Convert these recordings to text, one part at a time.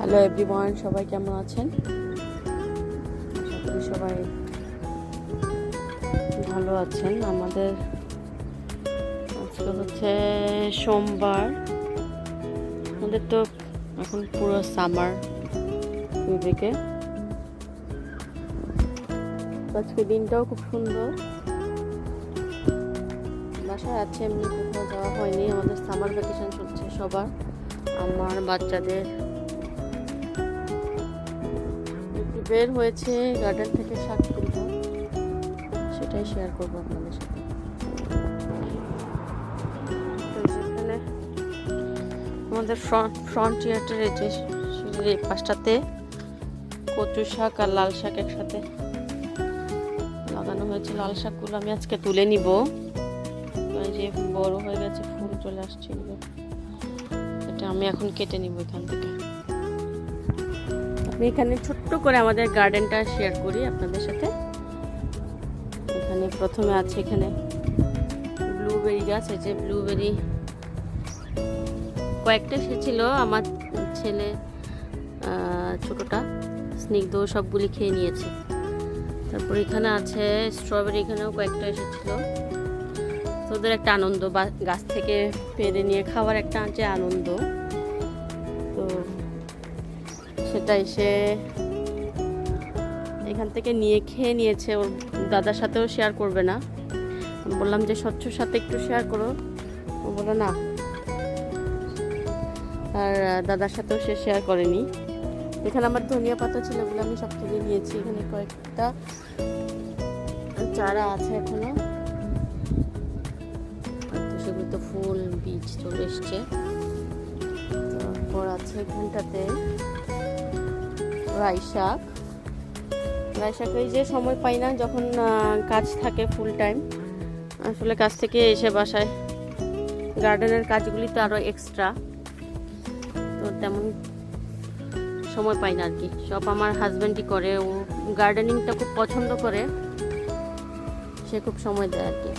Hello everyone সবাই কেমন আছেন? সবাই ভালো আছেন। আমাদের হচ্ছে সোমবার। আমাদের তো এখন পুরো সামার দিকে আজকে দিনটাও খুব সুন্দর। বাসায় আছে, এমনি কোথাও যাওয়া হয়নি। আমাদের সামার ভ্যাকেশন চলছে সবার। আমার বাচ্চাদের বের হয়েছে গার্ডেন থেকে শাক তুলব। সেটাই শেয়ার করব আপনাদের সাথে। আমাদের ফ্রন্ট ফ্রন্ট ইয়ার্টের যে পাশটাতে কচু শাক আর লাল শাক একসাথে লাগানো হয়েছে। লাল শাকগুলো আমি আজকে তুলে নিব। যে বড় হয়ে গেছে, ফুল চলে আসছে এটা আমি এখন কেটে নিব এখান থেকে। আমি এখানে ছোট্ট করে আমাদের গার্ডেনটা শেয়ার করি আপনাদের সাথে। এখানে প্রথমে আছে এখানে ব্লুবেরি গাছ যে ব্লুবেরি কয়েকটা এসেছিল আমার ছেলে ছোটটা, স্নিগ্ধ সবগুলি খেয়ে নিয়েছে। তারপর এখানে আছে স্ট্রবেরি এখানেও কয়েকটা এসেছিল। তো ওদের একটা আনন্দ, বা গাছ থেকে পেরে নিয়ে খাওয়ার একটা যে আনন্দ। সেটা এসে এখান থেকে নিয়ে খেয়ে নিয়েছে। ওর দাদার সাথেও শেয়ার করবে না। বললাম যে স্বচ্ছর সাথে একটু শেয়ার করো। ও বলল, না। আর দাদার সাথেও সে শেয়ার করেনি। এখানে আমার ধনিয়া পাতা ছিল বলে আমি সব তুলে নিয়েছি। এখানে কয়েকটা চারা আছে এখনও। সেগুলো তো ফুল, বীজ চলে এসছে। তারপর আছে এখানটাতে রাই শাক। শাক এই যে সময় পাই না যখন কাজ থাকে ফুল টাইম আসলে কাজ থেকে এসে বাসায়। গার্ডেনের কাজগুলি তো আরও এক্সট্রা তো তেমন সময় পাই না আর কি। সব আমার হাজব্যান্ডই করে। ও গার্ডেনিংটা খুব পছন্দ করে। সে খুব সময় দেয় আর কি।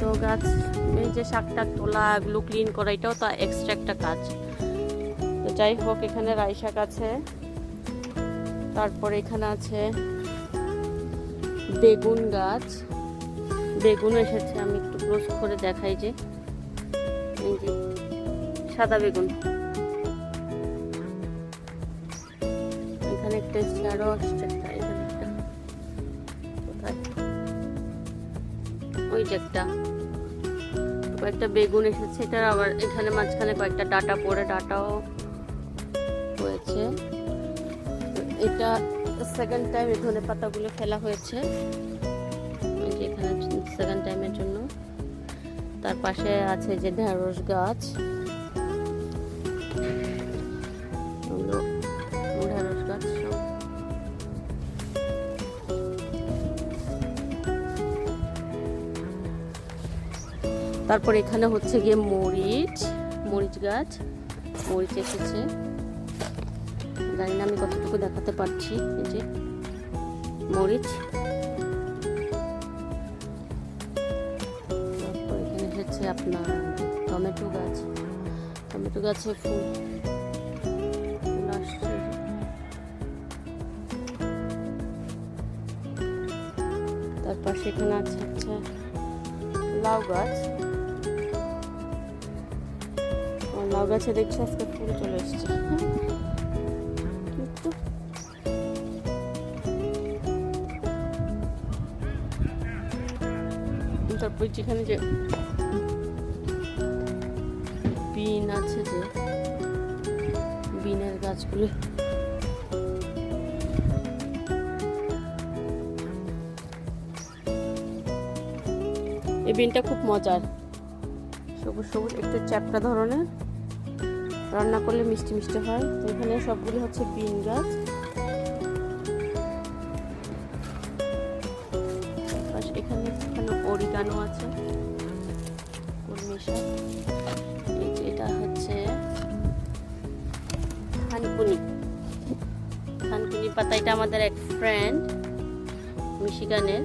তো গাছ, এই যে শাক টাক তোলা, এগুলো ক্লিন করা, এটাও তো এক্সট্রা একটা কাজ। তো যাই হোক, এখানে রাই শাক আছে। তারপরে এখানে আছে বেগুন গাছ। বেগুন এসেছে, আমি একটু ক্লোজ করে দেখাই যে। সাদা বেগুন। এখানে একটা এসছে আরও আসছে, একটা ওই যে একটা। কয়েকটা বেগুন এসেছে এটা আবার এখানে মাঝখানে কয়েকটা ডাটা পড়ে, ডাটাও হয়েছে। এটা সেকেন্ড টাইম এই ধনে পাতাগুলো ফেলা হয়েছে। এখানে সেকেন্ড টাইমের জন্য। তার পাশে আছে যে ঢেঁড়স গাছ। তারপর এখানে হচ্ছে গিয়ে মরিচ মরিচ গাছ, মরিচ এসেছে। জানি না আমি কতটুকু দেখাতে পারছি, এই যে মরিচ। তারপর এখানে এসেছে আপনার টমেটো গাছ। টমেটো গাছে ফুল তারপর সেখানে আছে হচ্ছে লাউ গাছ। লাউ গাছে, দেখছি আজকে ফুল চলে এসছে। তারপর যেখানে যে বিন আছে যে, বিনের গাছগুলো। এই বিনটা খুব মজার। সবুজ সবুজ, একটু চ্যাপটা ধরনের। রান্না করলে মিষ্টি মিষ্টি হয়। তো এখানে সবগুলি হচ্ছে বিন গাছ। এখানে এখানে অরিগানো আছে। এটা হচ্ছে থানকুনি। থানকুনি পাতা, এটা আমাদের এক ফ্রেন্ড মিশিগানের।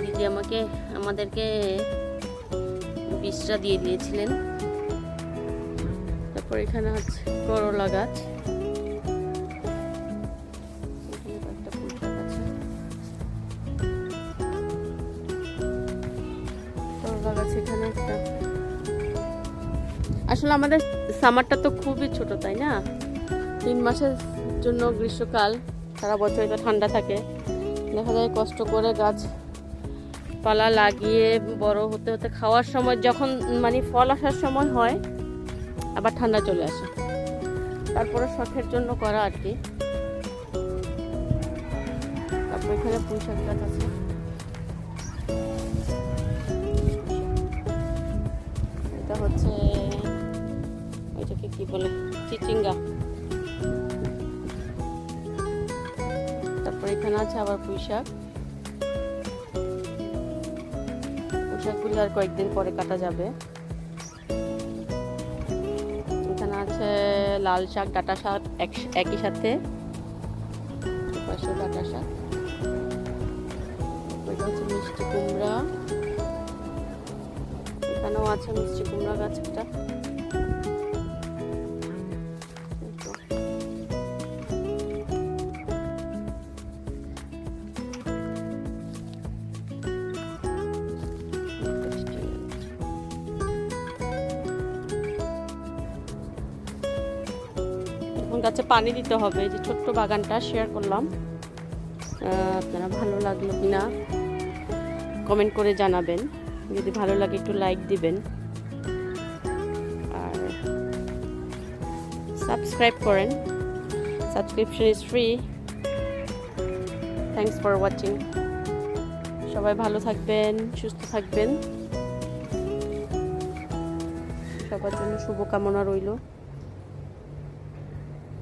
দিদি আমাকে, আমাদেরকে বীজটা দিয়ে দিয়েছিলেন। তারপর এখানে আছে করলা গাছ। গাছ এখানে একটা। আসলে আমাদের সামারটা তো খুবই ছোট, তাই না? তিন মাসের জন্য গ্রীষ্মকাল, সারা বছর তো ঠান্ডা থাকে। দেখা যায় কষ্ট করে গাছ পালা লাগিয়ে বড় হতে হতে খাওয়ার সময় যখন মানে ফল আসার সময় হয় আবার ঠান্ডা চলে আসে। তারপরে শখের জন্য করা আর কি। তারপর এখানে পুঁই শাক গাছ আছে। এটা হচ্ছে, এটাকে কি বলে? চিচিঙ্গা। তারপর এখানে আছে আবার পুঁই শাক। পুঁই শাকগুলো আর কয়েকদিন পরে কাটা যাবে। লাল শাক, ডাটা শাক এক- একই সাথে। ডাটা শাক। হচ্ছে মিষ্টি কুমড়া। এখানেও আছে মিষ্টি কুমড়া গাছ একটা। এখন গাছে পানি দিতে হবে যে ছোট্ট বাগানটা শেয়ার করলাম। আপনারা ভালো লাগল কিনা কমেন্ট করে জানাবেন। যদি ভালো লাগে একটু লাইক দিবেন। আর সাবস্ক্রাইব করেন। Subscription is free thanks for watching সবাই ভালো থাকবেন, সুস্থ থাকবেন। সবার জন্য শুভকামনা রইল।